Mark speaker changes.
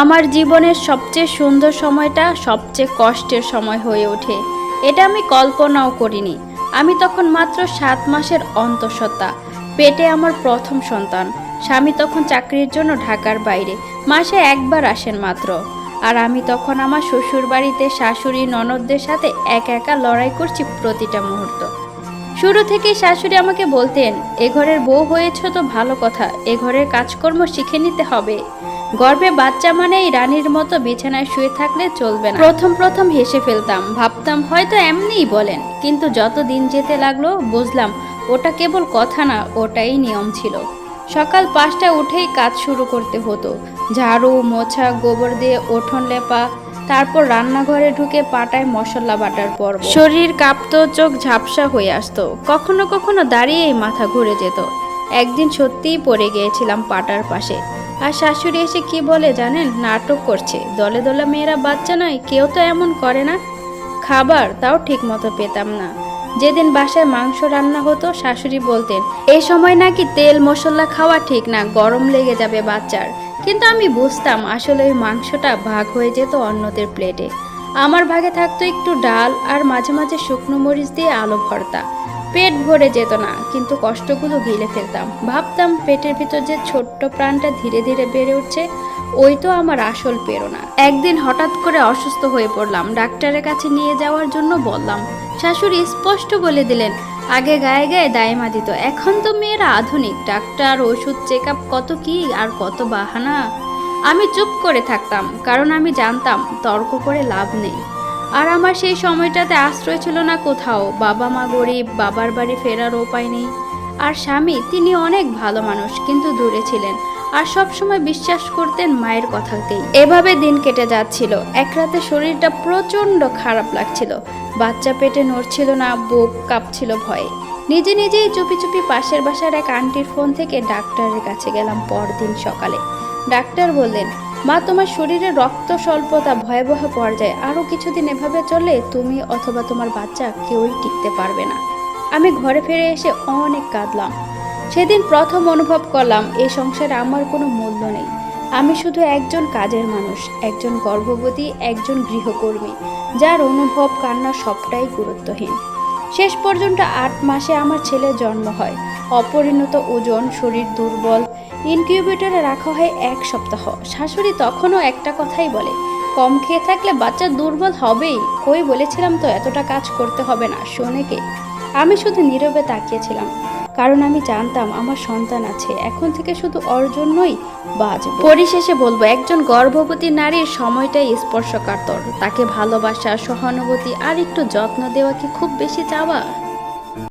Speaker 1: আমার জীবনের সবচেয়ে সুন্দর সময়টা সবচেয়ে কষ্টের সময় হয়ে ওঠে। এটা আমি কল্পনাও করিনি। আমি তখন মাত্র সাত মাসের অন্তঃসত্ত্বা। পেটে আমার প্রথম সন্তান। স্বামী তখন চাকরির জন্য ঢাকার বাইরে। মাসে একবার আসেন মাত্র। আর আমি তখন আমার শ্বশুর বাড়িতে শাশুড়ি, ননদদের সাথে একা একা লড়াই করছি প্রতিটা মুহূর্ত। শুরু থেকেই শাশুড়ি আমাকে বলতেন, এ ঘরের বউ হয়েছ তো ভালো কথা। এ ঘরের কাজকর্ম শিখে নিতে হবে। গর্ভে বাচ্চা মানেই রানীর মতো বিছানায় শুয়ে থাকলে চলবে না। প্রথম প্রথম হেসে ফেলতাম, ভাবতাম হয়তো এমনিই বলেন। কিন্তু যত দিন যেতে লাগল, বুঝলাম ওটা কেবল কথা না, ওটাই নিয়ম ছিল। সকাল পাঁচটায় উঠেই কাজ শুরু করতে হতো। ঝাড়ু, মোছা, গোবর দিয়ে ওঠন লেপা, তারপর রান্নাঘরে ঢুকে পাটায় মশলা বাটার পর শরীর কাঁপতো, চোখ ঝাপসা হয়ে আসতো। কখনো কখনো দাঁড়িয়েই মাথা ঘুরে যেত। একদিন সত্যিই পড়ে গিয়েছিলাম পাটার পাশে। আর শাশুড়ি এসে কি বলে জানেন? নাটক করছে। দলে দলে মেয়েরা বাচ্চা নয়, কেউ তো এমন করে না। খাবার তাও ঠিক মতো পেতাম না। যেদিন বাসায় মাংস রান্না হতো, শাশুড়ি বলতেন এই সময় নাকি তেল মশলা খাওয়া ঠিক না, গরম লেগে যাবে বাচ্চার। কিন্তু আমি বুঝতাম আসলে ওই মাংসটা ভাগ হয়ে যেত অন্যদের প্লেটে। আমার ভাগে থাকতো একটু ডাল আর মাঝে মাঝে শুকনো মরিচ দিয়ে আলু ভর্তা। পেট ভরে যেত না, কিন্তু কষ্টগুলো গিলে ফেলতাম। ভাবতাম পেটের ভিতর যে ছোট্ট প্রাণটা ধীরে ধীরে বেড়ে উঠছে, ওই তো আমার আসল প্রেরণা। একদিন হঠাৎ করে অসুস্থ হয়ে পড়লাম, ডাক্তারের কাছে নিয়ে যাওয়ার জন্য বললাম। শাশুড়ি স্পষ্ট বলে দিলেন, আগে গায়ে গায়ে দায়মা দিত, এখন তো মেয়েরা আধুনিক, ডাক্তার, ওষুধ চেক আপ কত কি আর কত বাহানা। আমি চুপ করে থাকতাম, কারণ আমি জানতাম তর্ক করে লাভ নেই। আর আমার সেই সময়টাতে আশ্রয় ছিল না কোথাও, বাবা মা গরিব, বাবার বাড়ি ফেরার উপায় নেই। আর স্বামী, তিনি অনেক ভালো মানুষ, কিন্তু দূরে ছিলেন। আর সব সময় বিশ্বাস করতেন মায়ের কথাতেই এভাবে দিন কেটে যাচ্ছিল। এক রাতে শরীরটা প্রচণ্ড খারাপ লাগছিল। বাচ্চা পেটে নড়ছিল না, বুক কাঁপছিল ভয়ে। নিজে নিজেই চুপি চুপি পাশের বাসার এক আন্টির ফোন থেকে ডাক্তারের কাছে গেলাম পরদিন সকালে। ডাক্তার বললেন, মা, তোমার শরীরে রক্ত স্বল্পতা ভয়াবহ পর্যায়ে আরও কিছুদিন এভাবে চললে তুমি অথবা তোমার বাচ্চা কেউই টিকতে পারবে না। আমি ঘরে ফিরে এসে অনেক কাঁদলাম। সেদিন প্রথম অনুভব করলাম এই সংসারে আমার কোনো মূল্য নেই। আমি শুধু একজন কাজের মানুষ, একজন গর্ভবতী, একজন গৃহকর্মী, যার অনুভব কান্না সবটাই গুরুত্বহীন। শেষ পর্যন্ত আট মাসে আমার ছেলের জন্ম হয়। অপরিণত ওজন, শরীর দুর্বল ইনকিউবেটরে রাখা হয় এক সপ্তাহ। শাশুড়ি তখনও একটা কথাই বলে, কম খেয়ে থাকলে বাচ্চা দুর্বল হবেই। কই বলেছিলাম তো এতটা কাজ করতে হবে না, শোনে কে? আমি শুধু নীরবে তাকিয়েছিলাম, কারণ আমি জানতাম আমার সন্তান আছে, এখন থেকে শুধু ওর জন্যই বাঁচব। পরিশেষে বলব, একজন গর্ভবতী নারীর সময়টাই স্পর্শকাতর। তাকে ভালোবাসা, সহানুভূতি আর একটু যত্ন দেওয়া কি খুব বেশি চাওয়া?